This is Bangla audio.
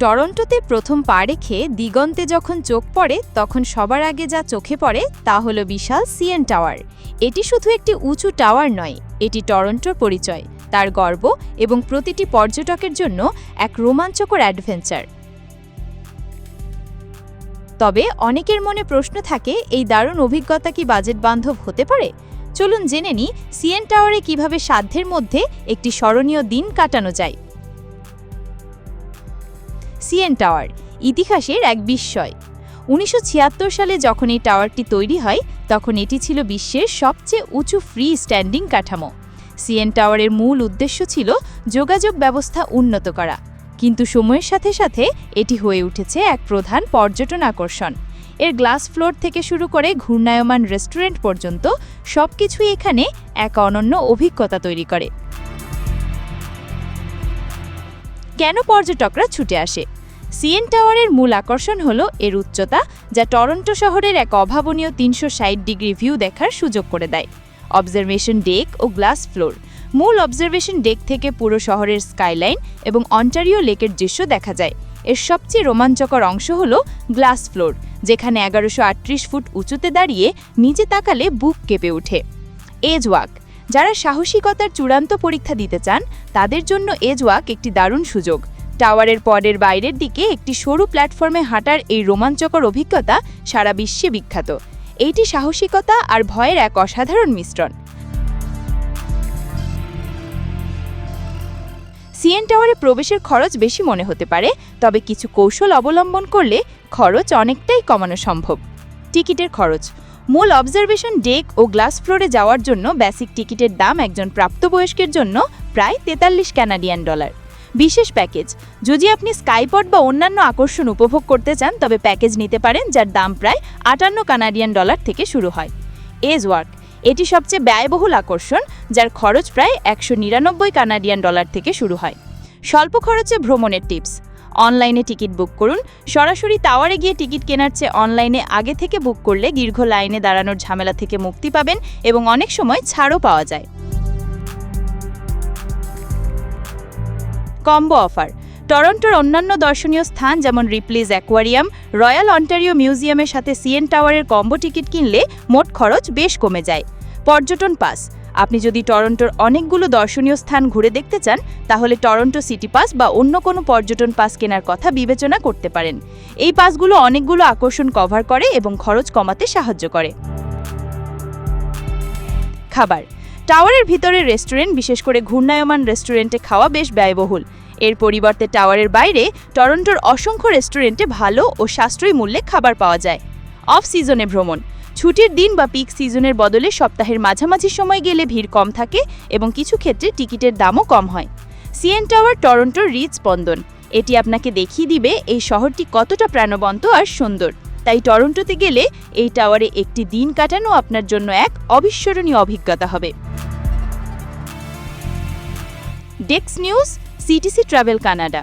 টরন্টোতে প্রথম পা রেখে দিগন্তে যখন চোখ পড়ে, তখন সবার আগে যা চোখে পড়ে তা হলো বিশাল সিএন টাওয়ার। এটি শুধু একটি উঁচু টাওয়ার নয়, এটি টরন্টোর পরিচয়। তার গর্ব এবং প্রতিটি পর্যটকের জন্য এক রোমাঞ্চকর অ্যাডভেঞ্চার। তবে অনেকের মনে প্রশ্ন থাকে, এই দারুণ অভিজ্ঞতা কি বাজেট বান্ধব হতে পারে? চলুন জেনে নিই, সিএন টাওয়ারে কীভাবে সাধ্যের মধ্যে একটি স্মরণীয় দিন কাটানো যায়। সিএন টাওয়ার, ইতিহাসের এক বিস্ময়। উনিশশো ছিয়াত্তর সালে যখন এই টাওয়ারটি তৈরি হয়, তখন এটি ছিল বিশ্বের সবচেয়ে উঁচু ফ্রি স্ট্যান্ডিং কাঠামো। সিএন টাওয়ারের মূল উদ্দেশ্য ছিল যোগাযোগ ব্যবস্থা উন্নত করা। কিন্তু সময়ের সাথে সাথে এটি হয়ে উঠেছে এক প্রধান পর্যটন আকর্ষণ। এর গ্লাস ফ্লোর থেকে শুরু করে ঘূর্ণায়মান রেস্টুরেন্ট পর্যন্ত সবকিছুই এখানে এক অনন্য অভিজ্ঞতা তৈরি করে। কেন পর্যটকরা ছুটে আসে? সিএন টাওয়ারের মূল আকর্ষণ হল এর উচ্চতা, যা টরন্টো শহরের এক অভাবনীয় তিনশো ষাট ডিগ্রি ভিউ দেখার সুযোগ করে দেয়। অবজারভেশন ডেক ও গ্লাস ফ্লোর। মূল অবজারভেশন ডেক থেকে পুরো শহরের স্কাইলাইন এবং অন্টারিও লেকের দৃশ্য দেখা যায়। এর সবচেয়ে রোমাঞ্চকর অংশ হল গ্লাস ফ্লোর, যেখানে এগারোশো আটত্রিশ ফুট উঁচুতে দাঁড়িয়ে নিচে তাকালে বুক কেঁপে ওঠে। Edge walk. যারা সাহসিকতার চূড়ান্ত পরীক্ষা দিতে চান, তাদের জন্য এজ ওয়াক একটি দারুণ সুযোগ। টাওয়ারের পরের বাইরের দিকে একটি সরু প্ল্যাটফর্মে হাঁটার এই রোমাঞ্চকর অভিজ্ঞতা সারা বিশ্বে বিখ্যাত। এইটি সাহসিকতা আর ভয়ের এক অসাধারণ মিশ্রণ। সিএন টাওয়ারে প্রবেশের খরচ বেশি মনে হতে পারে, তবে কিছু কৌশল অবলম্বন করলে খরচ অনেকটাই কমানো সম্ভব। টিকিটের খরচ। মূল অবজারভেশন ডেক ও গ্লাস ফ্লোরে যাওয়ার জন্য বেসিক টিকিটের দাম একজন প্রাপ্তবয়স্কের জন্য প্রায় তেতাল্লিশ ক্যানাডিয়ান ডলার। বিশেষ প্যাকেজ। যদি আপনি স্কাইপট বা অন্যান্য আকর্ষণ উপভোগ করতে চান, তবে প্যাকেজ নিতে পারেন, যার দাম প্রায় আটান্ন কানাডিয়ান ডলার থেকে শুরু হয়। এজ ওয়ার্ক এটি সবচেয়ে ব্যয়বহুল আকর্ষণ, যার খরচ প্রায় একশো নিরানব্বই কানাডিয়ান ডলার থেকে শুরু হয়। স্বল্প খরচে ভ্রমণের টিপস, অনলাইনে টিকিট বুক করুন, সরাসরি টাওয়ারে গিয়ে টিকিট কেনার চেয়ে অনলাইনে আগে থেকে বুক করলে দীর্ঘ লাইনে দাঁড়ানোর ঝামেলা থেকে মুক্তি পাবেন এবং অনেক সময় ছাড়ও পাওয়া যায়। Combo offer. টরন্টোর অন্যান্য দর্শনীয় স্থান যেমন রিপ্লিজ অ্যাকোয়ারিয়াম, রয়্যাল অন্টারিও মিউজিয়ামের সাথে সিএন টাওয়ারের কম্বো টিকিট কিনলে মোট খরচ বেশ কমে যায়। পর্যটন পাস। আপনি যদি টরন্টোর অনেকগুলো দর্শনীয় স্থান ঘুরে দেখতে চান, তাহলে টরন্টো সিটি পাস বা অন্য কোনো পর্যটন পাস কেনার কথা বিবেচনা করতে পারেন। এই পাসগুলো অনেকগুলো আকর্ষণ কভার করে এবং খরচ কমাতে সাহায্য করে। খাবার। টাওয়ারের ভিতরে রেস্টুরেন্ট, বিশেষ করে ঘূর্ণায়মান রেস্টুরেন্টে খাওয়া বেশ ব্যয়বহুল। এর পরিবর্তে টাওয়ারের বাইরে টরন্টোর অসংখ্য রেস্টুরেন্টে ভালো ও সাশ্রয়ী মূল্যে খাবার পাওয়া যায়। অফ সিজনে ভ্রমণ। ছুটির দিন বা পিক সিজনের বদলে সপ্তাহের মাঝামাঝি সময় গেলে ভিড় কম থাকে এবং কিছু ক্ষেত্রে টিকিটের দামও কম হয়। সিএন টাওয়ার টরন্টোর রিচ স্পন্দন এটি আপনাকে দেখিয়ে দিবে এই শহরটি কতটা প্রাণবন্ত আর সুন্দর। তাই টরন্টোতে গেলে এই টাওয়ারে একটি দিন কাটানো আপনার জন্য এক অবিস্মরণীয় অভিজ্ঞতা হবে। ডেক্স নিউজ, সিটিসি ট্রাভেল কানাডা।